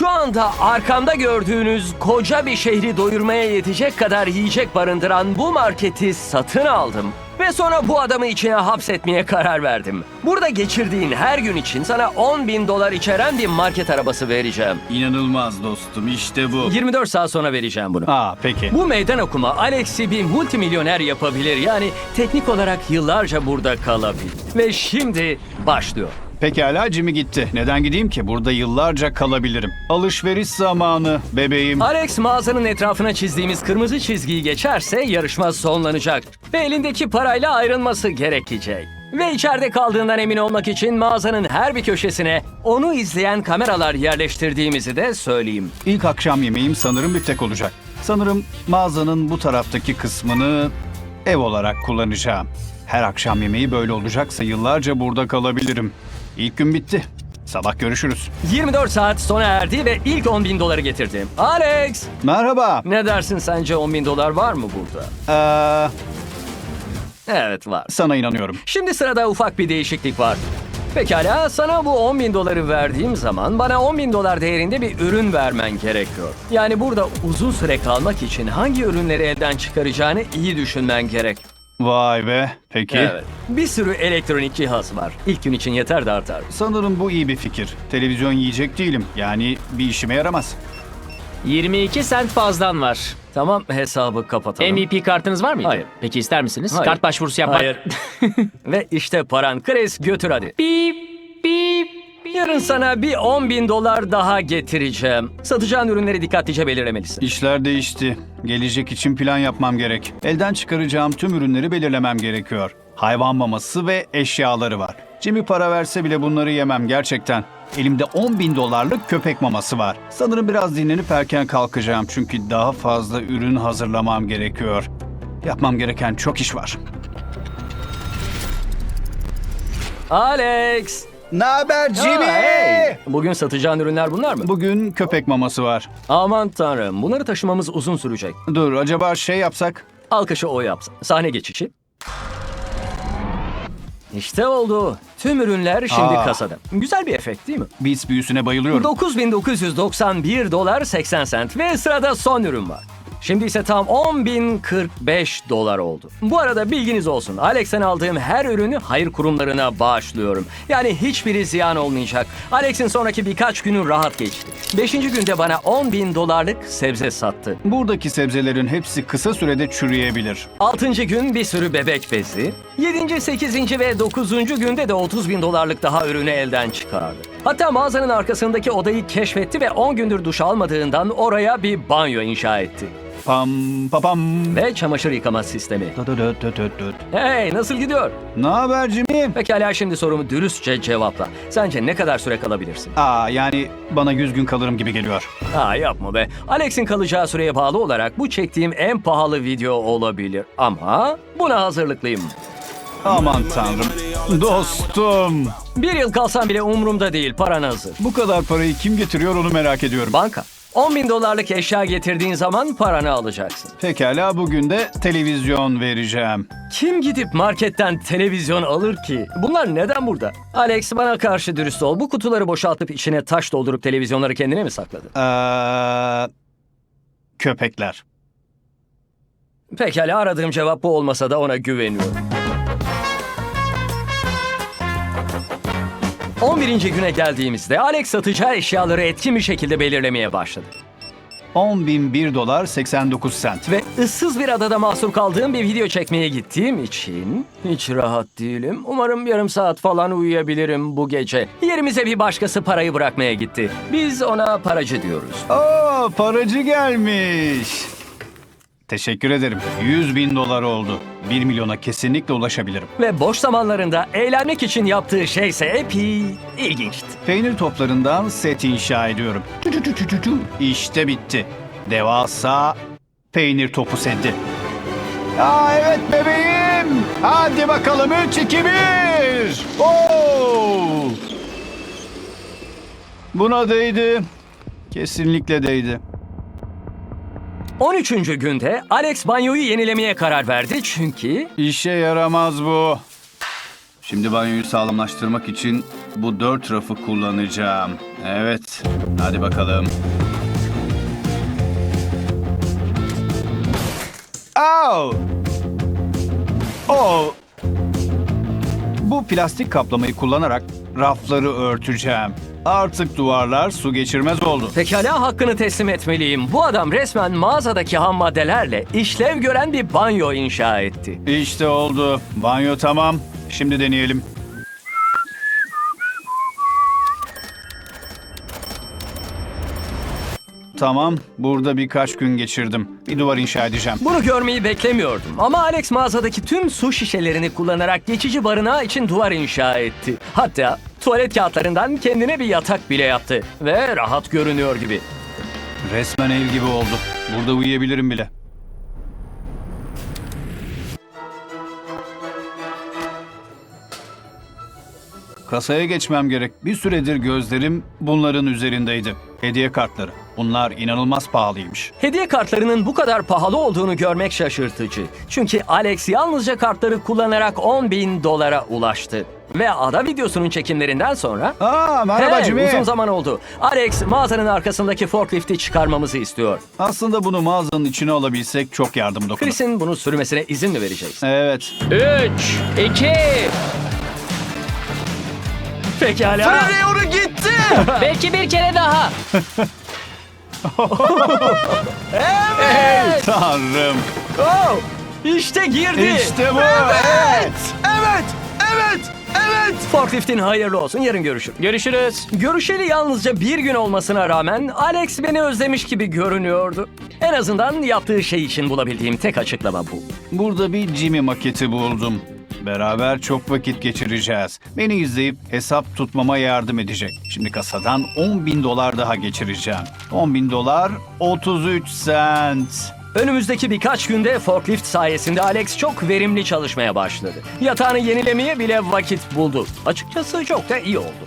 Şu anda arkamda gördüğünüz koca bir şehri doyurmaya yetecek kadar yiyecek barındıran bu marketi satın aldım. Ve sonra bu adamı içine hapsetmeye karar verdim. Burada geçirdiğin her gün için sana 10 bin dolar içeren bir market arabası vereceğim. İnanılmaz dostum işte bu. 24 saat sonra vereceğim bunu. Aa peki. Bu meydan okuma Alex'i bir multimilyoner yapabilir. Yani teknik olarak yıllarca burada kalabilir. Ve şimdi başlıyor. Pekala Jimmy gitti. Neden gideyim ki? Burada yıllarca kalabilirim. Alışveriş zamanı bebeğim. Alex mağazanın etrafına çizdiğimiz kırmızı çizgiyi geçerse yarışma sonlanacak. Ve elindeki parayla ayrılması gerekecek. Ve içeride kaldığından emin olmak için mağazanın her bir köşesine onu izleyen kameralar yerleştirdiğimizi de söyleyeyim. İlk akşam yemeğim sanırım bir tek olacak. Sanırım mağazanın bu taraftaki kısmını ev olarak kullanacağım. Her akşam yemeği böyle olacaksa yıllarca burada kalabilirim. İlk gün bitti. Sabah görüşürüz. 24 saat sona erdi ve ilk 10 bin doları getirdim. Alex! Merhaba. Ne dersin sence 10 bin dolar var mı burada? Ee, Evet var. sana inanıyorum. Şimdi sırada ufak bir değişiklik var. Pekala sana bu 10 bin doları verdiğim zaman bana 10 bin dolar değerinde bir ürün vermen gerekiyor. Yani burada uzun süre kalmak için hangi ürünleri elden çıkaracağını iyi düşünmen gerek. Vay be. Peki. Evet. Bir sürü elektronik cihaz var. İlk gün için yeter de artar. Sanırım bu iyi bir fikir. Televizyon yiyecek değilim. Yani bir işime yaramaz. 22 sent fazlan var. Tamam hesabı kapatalım. MVP kartınız var mıydı? Hayır. Peki ister misiniz? Hayır. Kart başvurusu yapmak. Hayır. Ve işte paran. Chris götür hadi. Bip bip. Yarın sana bir 10 bin dolar daha getireceğim. Satacağın ürünleri dikkatlice belirlemelisin. İşler değişti. Gelecek için plan yapmam gerek. Elden çıkaracağım tüm ürünleri belirlemem gerekiyor. Hayvan maması ve eşyaları var. Jimmy para verse bile bunları yemem gerçekten. Elimde 10 bin dolarlık köpek maması var. Sanırım biraz dinlenip erken kalkacağım çünkü daha fazla ürün hazırlamam gerekiyor. Yapmam gereken çok iş var. Alex! Ne haber Aa, hey! Bugün satacağın ürünler bunlar mı? Bugün köpek maması var. Aman tanrım bunları taşımamız uzun sürecek. Dur acaba şey yapsak? Alkışı o yapsın. Sahne geçişi. İşte oldu. Tüm ürünler şimdi Aa. kasada. Güzel bir efekt değil mi? Beats büyüsüne bayılıyorum. 9991 dolar 80 sent ve sırada son ürün var. Şimdi ise tam 10.045 dolar oldu. Bu arada bilginiz olsun. Alex'ten aldığım her ürünü hayır kurumlarına bağışlıyorum. Yani hiçbiri ziyan olmayacak. Alex'in sonraki birkaç günü rahat geçti. Beşinci günde bana 10.000 dolarlık sebze sattı. Buradaki sebzelerin hepsi kısa sürede çürüyebilir. Altıncı gün bir sürü bebek bezi. Yedinci, sekizinci ve dokuzuncu günde de 30 bin dolarlık daha ürünü elden çıkardı. Hatta mağazanın arkasındaki odayı keşfetti ve 10 gündür duş almadığından oraya bir banyo inşa etti. Pam papam. Ve çamaşır yıkama sistemi. Hey nasıl gidiyor? Ne haber Jimmy? Pekala şimdi sorumu dürüstçe cevapla. Sence ne kadar süre kalabilirsin? Aa yani bana 100 gün kalırım gibi geliyor. Ha yapma be. Alex'in kalacağı süreye bağlı olarak bu çektiğim en pahalı video olabilir. Ama buna hazırlıklıyım. Aman tanrım. Dostum. Bir yıl kalsam bile umurumda değil. Paran hazır. Bu kadar parayı kim getiriyor onu merak ediyorum. Banka. 10 bin dolarlık eşya getirdiğin zaman paranı alacaksın. Pekala bugün de televizyon vereceğim. Kim gidip marketten televizyon alır ki? Bunlar neden burada? Alex bana karşı dürüst ol. Bu kutuları boşaltıp içine taş doldurup televizyonları kendine mi sakladın? Ee, köpekler. Pekala aradığım cevap bu olmasa da ona güveniyorum. 11. güne geldiğimizde Alex satacağı eşyaları etkin bir şekilde belirlemeye başladı. 10.001 dolar 89 sent. Ve ıssız bir adada mahsur kaldığım bir video çekmeye gittiğim için hiç rahat değilim. Umarım yarım saat falan uyuyabilirim bu gece. Yerimize bir başkası parayı bırakmaya gitti. Biz ona paracı diyoruz. Aa paracı gelmiş. Teşekkür ederim. 100 bin dolar oldu. 1 milyona kesinlikle ulaşabilirim. Ve boş zamanlarında eğlenmek için yaptığı şeyse epey ilginçti. Peynir toplarından set inşa ediyorum. İşte bitti. Devasa peynir topu seti. Aa evet bebeğim. Hadi bakalım 3 2 1. Oo! Buna değdi. Kesinlikle değdi. 13. günde Alex banyoyu yenilemeye karar verdi çünkü İşe yaramaz bu. Şimdi banyoyu sağlamlaştırmak için bu dört rafı kullanacağım. Evet. Hadi bakalım. Au! Oh! Bu plastik kaplamayı kullanarak rafları örteceğim. Artık duvarlar su geçirmez oldu. Pekala hakkını teslim etmeliyim. Bu adam resmen mağazadaki ham maddelerle işlev gören bir banyo inşa etti. İşte oldu. Banyo tamam. Şimdi deneyelim. Tamam, burada birkaç gün geçirdim. Bir duvar inşa edeceğim. Bunu görmeyi beklemiyordum ama Alex mağazadaki tüm su şişelerini kullanarak geçici barınağı için duvar inşa etti. Hatta tuvalet kağıtlarından kendine bir yatak bile yaptı ve rahat görünüyor gibi. Resmen ev gibi oldu. Burada uyuyabilirim bile. Kasaya geçmem gerek. Bir süredir gözlerim bunların üzerindeydi. Hediye kartları. Bunlar inanılmaz pahalıymış. Hediye kartlarının bu kadar pahalı olduğunu görmek şaşırtıcı. Çünkü Alex yalnızca kartları kullanarak 10 bin dolara ulaştı. Ve ada videosunun çekimlerinden sonra... Aa merhaba Hey, Jimmy. uzun zaman oldu. Alex mağazanın arkasındaki forklifti çıkarmamızı istiyor. Aslında bunu mağazanın içine alabilsek çok yardım dokunur. Chris'in bunu sürmesine izin mi vereceğiz? 3, Evet. 2, Pekala. Doğru gitti. belki bir kere daha. Tanrım. Oh, işte girdi. İşte bu. Evet. Evet. Evet. Evet. Forkliftin hayırlı olsun. Yarın görüşürüz. Görüşürüz. Görüşeli yalnızca bir gün olmasına rağmen Alex beni özlemiş gibi görünüyordu. En azından yaptığı şey için bulabildiğim tek açıklama bu. Burada bir Jimmy maketi buldum. Beraber çok vakit geçireceğiz. Beni izleyip hesap tutmama yardım edecek. Şimdi kasadan 10 bin dolar daha geçireceğim. 10 bin dolar 33 sent. Önümüzdeki birkaç günde forklift sayesinde Alex çok verimli çalışmaya başladı. Yatağını yenilemeye bile vakit buldu. Açıkçası çok da iyi oldu.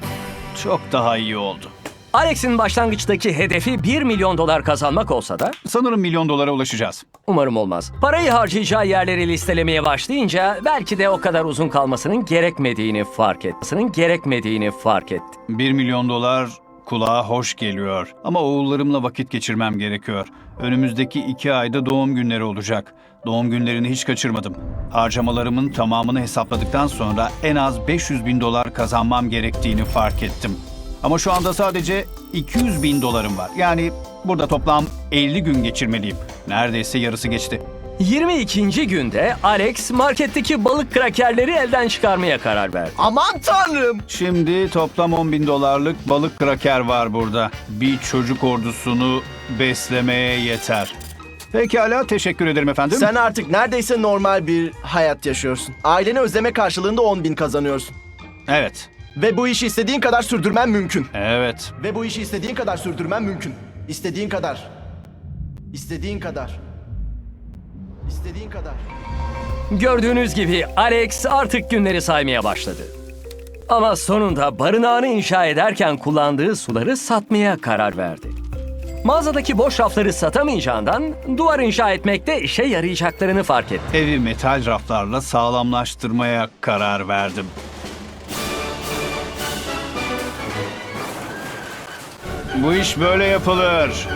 Çok daha iyi oldu. Alex'in başlangıçtaki hedefi 1 milyon dolar kazanmak olsa da Sanırım milyon dolara ulaşacağız. umarım olmaz. Parayı harcayacağı yerleri listelemeye başlayınca belki de o kadar uzun kalmasının gerekmediğini fark etmesinin gerekmediğini fark etti. 1 milyon dolar kulağa hoş geliyor. Ama oğullarımla vakit geçirmem gerekiyor. Önümüzdeki iki ayda doğum günleri olacak. Doğum günlerini hiç kaçırmadım. Harcamalarımın tamamını hesapladıktan sonra en az 500 bin dolar kazanmam gerektiğini fark ettim. Ama şu anda sadece 200 bin dolarım var. Yani burada toplam 50 gün geçirmeliyim. Neredeyse yarısı geçti. 22. günde Alex marketteki balık krakerleri elden çıkarmaya karar verdi. Aman tanrım. Şimdi toplam 10 bin dolarlık balık kraker var burada. Bir çocuk ordusunu beslemeye yeter. Pekala teşekkür ederim efendim. Sen artık neredeyse normal bir hayat yaşıyorsun. Aileni özleme karşılığında 10 bin kazanıyorsun. Evet. Ve bu işi istediğin kadar sürdürmen mümkün. Evet. Ve bu işi istediğin kadar sürdürmen mümkün. İstediğin kadar. İstediğin kadar. İstediğin kadar. Gördüğünüz gibi Alex artık günleri saymaya başladı. Ama sonunda barınağını inşa ederken kullandığı suları satmaya karar verdi. Mağazadaki boş rafları satamayacağından duvar inşa etmekte işe yarayacaklarını fark etti. Evi metal raflarla sağlamlaştırmaya karar verdim. Bu iş böyle yapılır.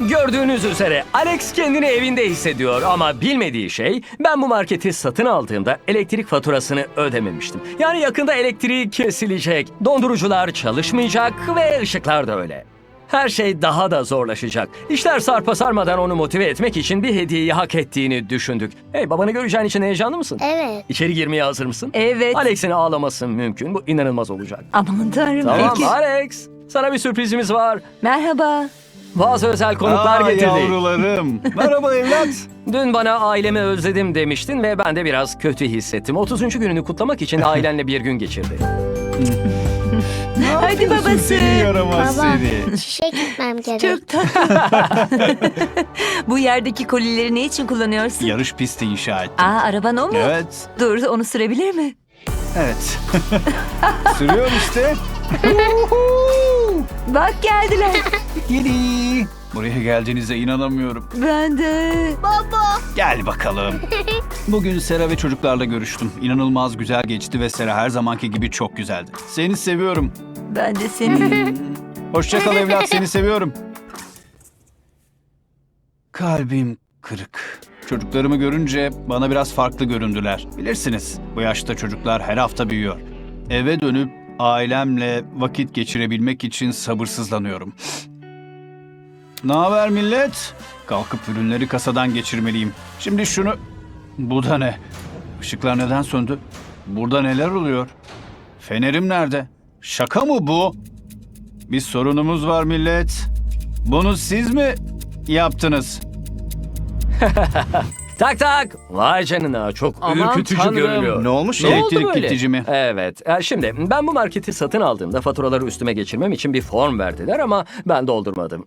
Gördüğünüz üzere Alex kendini evinde hissediyor ama bilmediği şey ben bu marketi satın aldığımda elektrik faturasını ödememiştim. Yani yakında elektriği kesilecek, dondurucular çalışmayacak ve ışıklar da öyle. Her şey daha da zorlaşacak. İşler sarpa sarmadan onu motive etmek için bir hediyeyi hak ettiğini düşündük. Hey babanı göreceğin için heyecanlı mısın? Evet. İçeri girmeye hazır mısın? Evet. Alex'in ağlaması mümkün. Bu inanılmaz olacak. Aman tanrım. Tamam Peki. Alex. Sana bir sürprizimiz var. Merhaba. Bazı özel konuklar Aa, getirdik. yavrularım. Merhaba evlat. Dün bana ailemi özledim demiştin ve ben de biraz kötü hissettim. 30. gününü kutlamak için ailenle bir gün geçirdi. Hadi babası. Seni yaramaz Baba. seni. İşe gitmem gerek. Çok tatlı. Bu yerdeki kolileri ne için kullanıyorsun? Yarış pisti inşa ettim. Aa araban o mu? Evet. Dur onu sürebilir mi? Evet. Sürüyor işte. Bak geldiler. Yedi. Buraya geldiğinize inanamıyorum. Ben de. Gel bakalım. Bugün Sera ve çocuklarla görüştüm. İnanılmaz güzel geçti ve Sera her zamanki gibi çok güzeldi. Seni seviyorum. Ben de seni. Hoşça kal evlat, seni seviyorum. Kalbim kırık. Çocuklarımı görünce bana biraz farklı göründüler. Bilirsiniz, bu yaşta çocuklar her hafta büyüyor. Eve dönüp ailemle vakit geçirebilmek için sabırsızlanıyorum. Ne haber millet? Kalkıp ürünleri kasadan geçirmeliyim. Şimdi şunu... Bu da ne? Işıklar neden söndü? Burada neler oluyor? Fenerim nerede? Şaka mı bu? Bir sorunumuz var millet. Bunu siz mi yaptınız? Tak tak. Vay canına çok Aman ürkütücü tanrım. görünüyor. Ne olmuş? Ne oldu Elektrik böyle? mi? Evet. e, Şimdi ben bu marketi satın aldığımda faturaları üstüme geçirmem için bir form verdiler ama ben doldurmadım.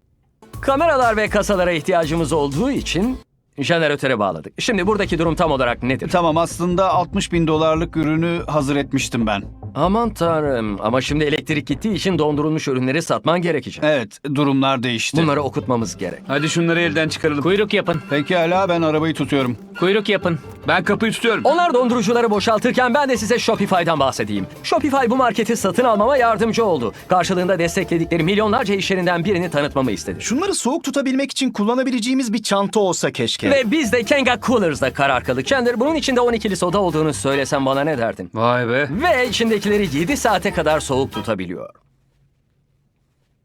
Kameralar ve kasalara ihtiyacımız olduğu için jeneratöre bağladık. Şimdi buradaki durum tam olarak nedir? Tamam aslında 60 bin dolarlık ürünü hazır etmiştim ben. Aman tanrım ama şimdi elektrik gittiği için dondurulmuş ürünleri satman gerekecek. Evet durumlar değişti. Bunları okutmamız gerek. Hadi şunları elden çıkaralım. Kuyruk yapın. Pekala ben arabayı tutuyorum. Kuyruk yapın. Ben kapıyı tutuyorum. Onlar dondurucuları boşaltırken ben de size Shopify'dan bahsedeyim. Shopify bu marketi satın almama yardımcı oldu. Karşılığında destekledikleri milyonlarca iş yerinden birini tanıtmamı istedi. Şunları soğuk tutabilmek için kullanabileceğimiz bir çanta olsa keşke. Ve biz de Kenga Coolers'da karar kıldık. Chandler bunun içinde 12'li soda olduğunu söylesem bana ne derdin? Vay be. Ve içindekileri 7 saate kadar soğuk tutabiliyor.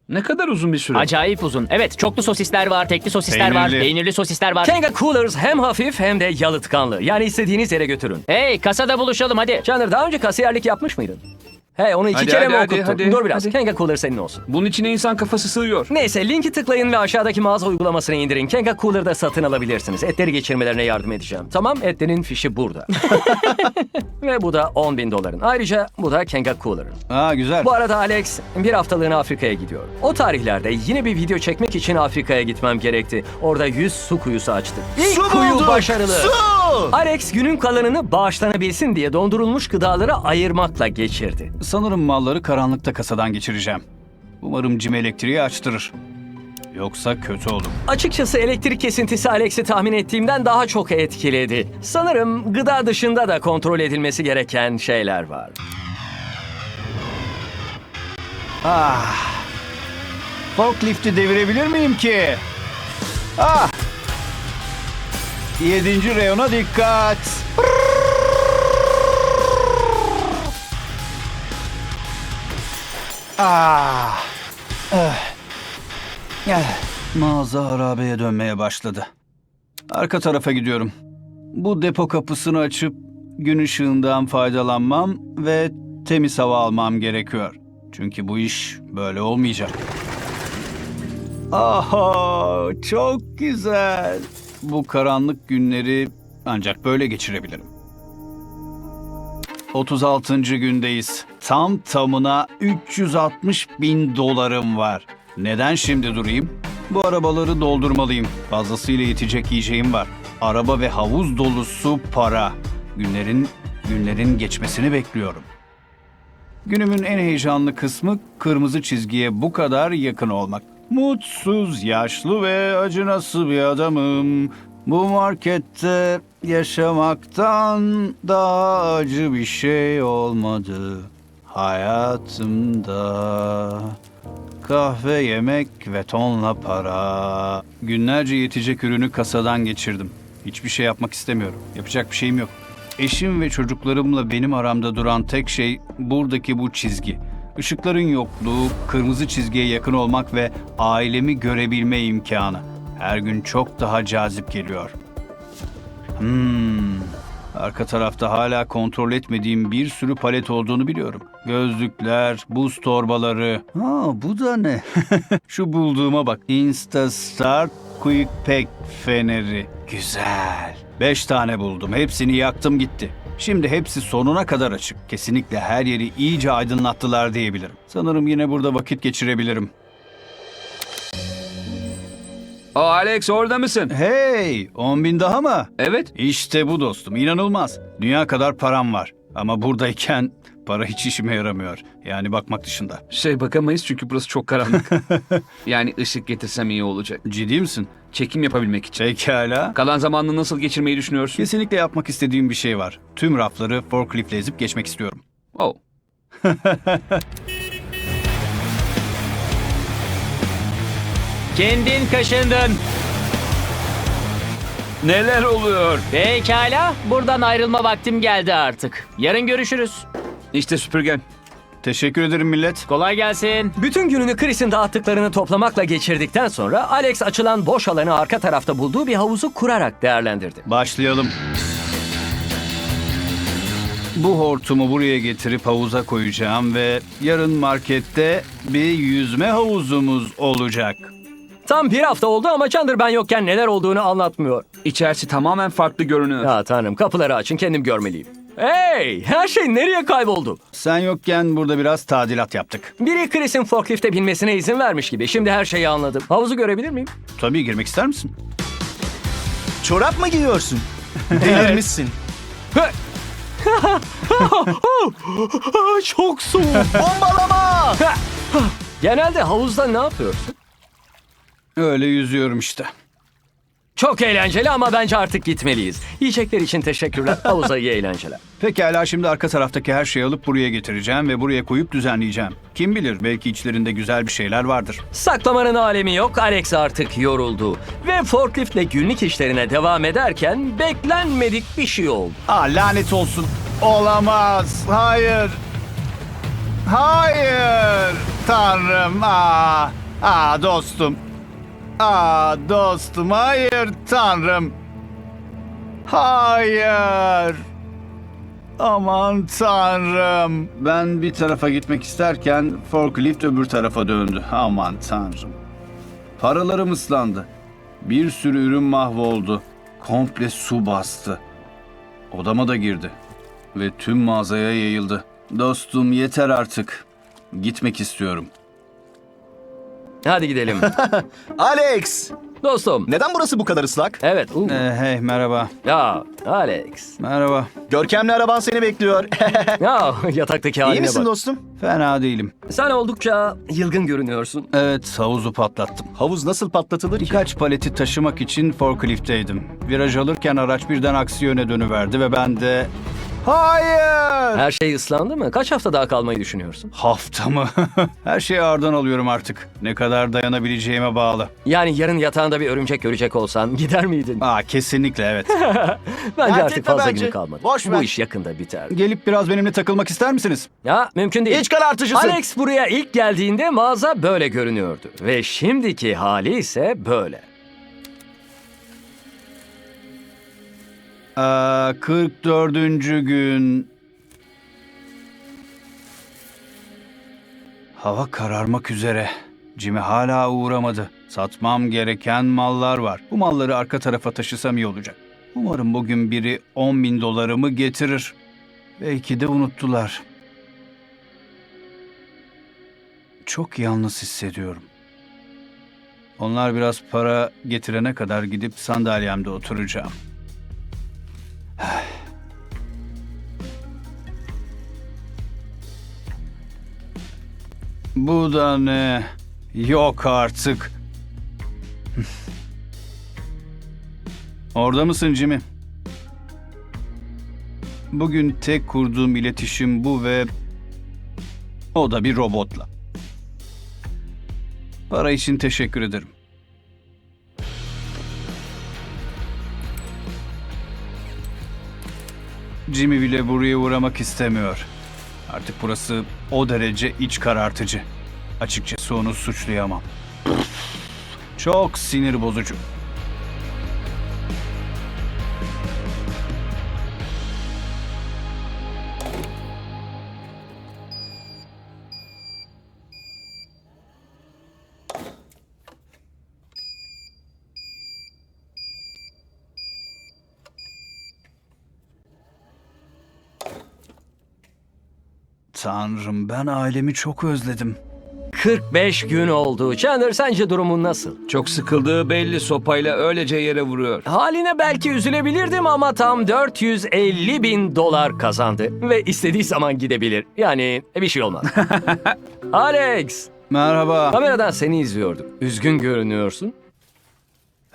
Ne kadar uzun bir süre. Acayip uzun. Evet çoklu sosisler var, tekli sosisler var, Peynirli. peynirli sosisler var. Kenga Coolers hem hafif hem de yalıtkanlı. Yani istediğiniz yere götürün. Hey kasada buluşalım hadi. Chandler daha önce kasiyerlik yapmış mıydın? Hey onu iki Hadi, kere hadi, mi hadi, okuttun? hadi, Dur biraz. hadi. Kenga Cooler senin olsun. Bunun içine insan kafası sığıyor. Neyse linki tıklayın ve aşağıdaki mağaza uygulamasını indirin. Kenga Cooler'da satın alabilirsiniz. Etleri geçirmelerine yardım edeceğim. Tamam etlerin fişi burada. ve bu da 10 bin doların. Ayrıca bu da Kenga Cooler'ın. Aa güzel. Bu arada Alex bir haftalığına Afrika'ya gidiyor. O tarihlerde yine bir video çekmek için Afrika'ya gitmem gerekti. Orada 100 su kuyusu açtık. İlk Su kuyu bulduk! başarılı. Su! Alex günün kalanını bağışlanabilsin diye dondurulmuş gıdaları ayırmakla geçirdi. Sanırım malları karanlıkta kasadan geçireceğim. Umarım Jim elektriği açtırır. Yoksa kötü olur. Açıkçası elektrik kesintisi Alex'i tahmin ettiğimden daha çok etkiledi. Sanırım gıda dışında da kontrol edilmesi gereken şeyler var. Ah. Forklifti devirebilir miyim ki? Ah. Yedinci reyona dikkat. Ah. Eh. Mağaza harabeye dönmeye başladı. Arka tarafa gidiyorum. Bu depo kapısını açıp gün ışığından faydalanmam ve temiz hava almam gerekiyor. Çünkü bu iş böyle olmayacak. Aha, çok güzel. Bu karanlık günleri ancak böyle geçirebilirim. 36. gündeyiz. Tam tamına 360 bin dolarım var. Neden şimdi durayım? Bu arabaları doldurmalıyım. Fazlasıyla yetecek yiyeceğim var. Araba ve havuz dolusu para. Günlerin günlerin geçmesini bekliyorum. Günümün en heyecanlı kısmı kırmızı çizgiye bu kadar yakın olmak. Mutsuz, yaşlı ve acınası bir adamım. Bu markette yaşamaktan daha acı bir şey olmadı hayatımda. Kahve, yemek ve tonla para. Günlerce yetecek ürünü kasadan geçirdim. Hiçbir şey yapmak istemiyorum. Yapacak bir şeyim yok. Eşim ve çocuklarımla benim aramda duran tek şey buradaki bu çizgi. Işıkların yokluğu, kırmızı çizgiye yakın olmak ve ailemi görebilme imkanı. Her gün çok daha cazip geliyor. Hmm. Arka tarafta hala kontrol etmediğim bir sürü palet olduğunu biliyorum. Gözlükler, buz torbaları. Ha bu da ne? Şu bulduğuma bak. Instastart Quick Pack feneri. Güzel. Beş tane buldum. Hepsini yaktım gitti. Şimdi hepsi sonuna kadar açık. Kesinlikle her yeri iyice aydınlattılar diyebilirim. Sanırım yine burada vakit geçirebilirim. Aa, Alex orada mısın? Hey, 10 bin daha mı? Evet. İşte bu dostum, inanılmaz. Dünya kadar param var. Ama buradayken Para hiç işime yaramıyor. Yani bakmak dışında. Şey bakamayız çünkü burası çok karanlık. yani ışık getirsem iyi olacak. Ciddi misin? Çekim yapabilmek için. Pekala. Kalan zamanını nasıl geçirmeyi düşünüyorsun? Kesinlikle yapmak istediğim bir şey var. Tüm rafları forkliftle ezip geçmek istiyorum. Oh. Kendin kaşındın. Neler oluyor? Pekala. Buradan ayrılma vaktim geldi artık. Yarın görüşürüz. İşte süpürgen. Teşekkür ederim millet. Kolay gelsin. Bütün gününü Chris'in dağıttıklarını toplamakla geçirdikten sonra Alex açılan boş alanı arka tarafta bulduğu bir havuzu kurarak değerlendirdi. Başlayalım. Bu hortumu buraya getirip havuza koyacağım ve yarın markette bir yüzme havuzumuz olacak. Tam bir hafta oldu ama Chandler ben yokken neler olduğunu anlatmıyor. İçerisi tamamen farklı görünüyor. Ya tanrım kapıları açın kendim görmeliyim. Hey her şey nereye kayboldu? Sen yokken burada biraz tadilat yaptık. Biri Chris'in forklifte binmesine izin vermiş gibi. Şimdi her şeyi anladım. Havuzu görebilir miyim? Tabii girmek ister misin? Çorap mı giyiyorsun? Delirmişsin. Çok soğuk. Bombalama! Genelde havuzda ne yapıyorsun? Öyle yüzüyorum işte. Çok eğlenceli ama bence artık gitmeliyiz. Yiyecekler için teşekkürler. Havuza iyi eğlenceler. Pekala şimdi arka taraftaki her şeyi alıp buraya getireceğim ve buraya koyup düzenleyeceğim. Kim bilir belki içlerinde güzel bir şeyler vardır. Saklamanın alemi yok. Alex artık yoruldu. Ve forkliftle günlük işlerine devam ederken beklenmedik bir şey oldu. Aa lanet olsun. Olamaz. Hayır. Hayır. Tanrım. Aa. Aa dostum. Aa dostum. Hayır Tanrım. Hayır. Aman Tanrım. Ben bir tarafa gitmek isterken forklift öbür tarafa döndü. Aman Tanrım. Paralarım ıslandı. Bir sürü ürün mahvoldu. Komple su bastı. Odama da girdi ve tüm mağazaya yayıldı. Dostum yeter artık. Gitmek istiyorum. Hadi gidelim. Alex! Dostum. Neden burası bu kadar ıslak? Evet. uh. Ee, hey merhaba. Ya Alex. Merhaba. Görkemli araban seni bekliyor. Ya yataktaki haline İyi misin bak. dostum? Fena değilim. Sen oldukça yılgın görünüyorsun. Evet havuzu patlattım. Havuz nasıl patlatılır ki? Birkaç paleti taşımak için forkliftteydim. Viraj alırken araç birden aksi yöne dönüverdi ve ben de... Hayır! Her şey ıslandı mı? Kaç hafta daha kalmayı düşünüyorsun? Hafta mı? Her şeyi ağırdan alıyorum artık. Ne kadar dayanabileceğime bağlı. Yani yarın yatağında bir örümcek görecek olsan gider miydin? Aa kesinlikle evet. Bence Dert artık fazla bence. günü kalmadı. Boş Bu ver. iş yakında biter. Gelip biraz benimle takılmak ister misiniz? Ya mümkün değil. İç karartıcısın. Alex buraya ilk geldiğinde mağaza böyle görünüyordu. Ve şimdiki hali ise böyle. Aa, 44. gün. Hava kararmak üzere. Jimmy hala uğramadı. Satmam gereken mallar var. Bu malları arka tarafa taşısam iyi olacak. Umarım bugün biri 10 bin dolarımı getirir. Belki de unuttular. Çok yalnız hissediyorum. Onlar biraz para getirene kadar gidip sandalyemde oturacağım. Bu da ne? Yok artık. Orada mısın Jimmy? Bugün tek kurduğum iletişim bu ve o da bir robotla. Para için teşekkür ederim. Jimmy bile buraya uğramak istemiyor. Artık burası o derece iç karartıcı. Açıkçası onu suçlayamam. Çok sinir bozucu. Tanrım ben ailemi çok özledim. 45 gün oldu. Chandler sence durumun nasıl? Çok sıkıldığı belli sopayla öylece yere vuruyor. Haline belki üzülebilirdim ama tam 450 bin dolar kazandı. Ve istediği zaman gidebilir. Yani bir şey olmaz. Alex, Merhaba. kameradan seni izliyorduk. Üzgün görünüyorsun.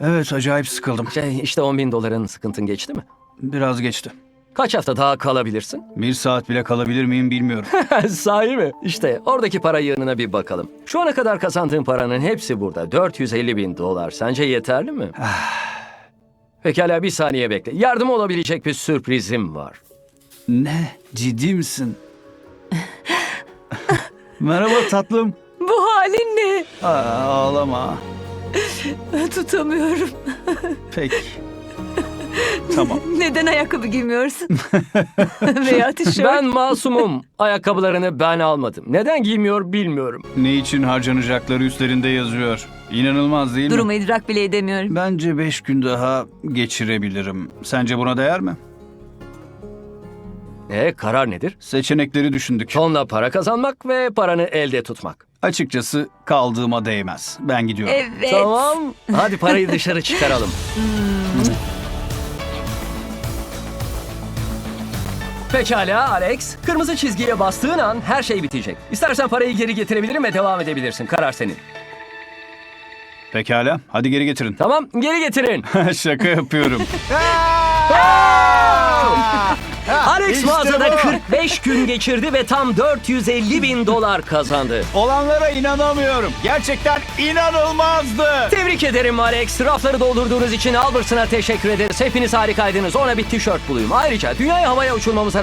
Evet acayip sıkıldım. Şey, işte 10 bin doların sıkıntın geçti mi? Biraz geçti. Kaç hafta daha kalabilirsin? Bir saat bile kalabilir miyim bilmiyorum. Sahi mi? İşte oradaki para yığınına bir bakalım. Şu ana kadar kazandığın paranın hepsi burada. 450 bin dolar. Sence yeterli mi? Pekala bir saniye bekle. Yardım olabilecek bir sürprizim var. ne? Ciddi misin? Merhaba tatlım. Bu halin ne? Aa, ağlama. Tutamıyorum. Peki. tamam. Neden ayakkabı giymiyorsun? Veya tişört. Ben masumum. Ayakkabılarını ben almadım. Neden giymiyor bilmiyorum. Ne için harcanacakları üstlerinde yazıyor. İnanılmaz değil mi? Durumu idrak bile edemiyorum. Bence beş gün daha geçirebilirim. Sence buna değer mi? E karar nedir? Seçenekleri düşündük. Tonla para kazanmak ve paranı elde tutmak. Açıkçası kaldığıma değmez. Ben gidiyorum. Evet. Tamam. Hadi parayı dışarı çıkaralım. Pekala Alex. Kırmızı çizgiye bastığın an her şey bitecek. İstersen parayı geri getirebilirim ve devam edebilirsin. Karar senin. Pekala. Hadi geri getirin. Tamam geri getirin. Şaka yapıyorum. Alex işte mağazada bu. 45 gün geçirdi ve tam 450 bin dolar kazandı. Olanlara inanamıyorum. Gerçekten inanılmazdı. Tebrik ederim Alex. Rafları doldurduğunuz için Albertson'a teşekkür ederiz. Hepiniz harikaydınız. Ona bir tişört bulayım. Ayrıca dünyayı havaya uçurmamıza rağmen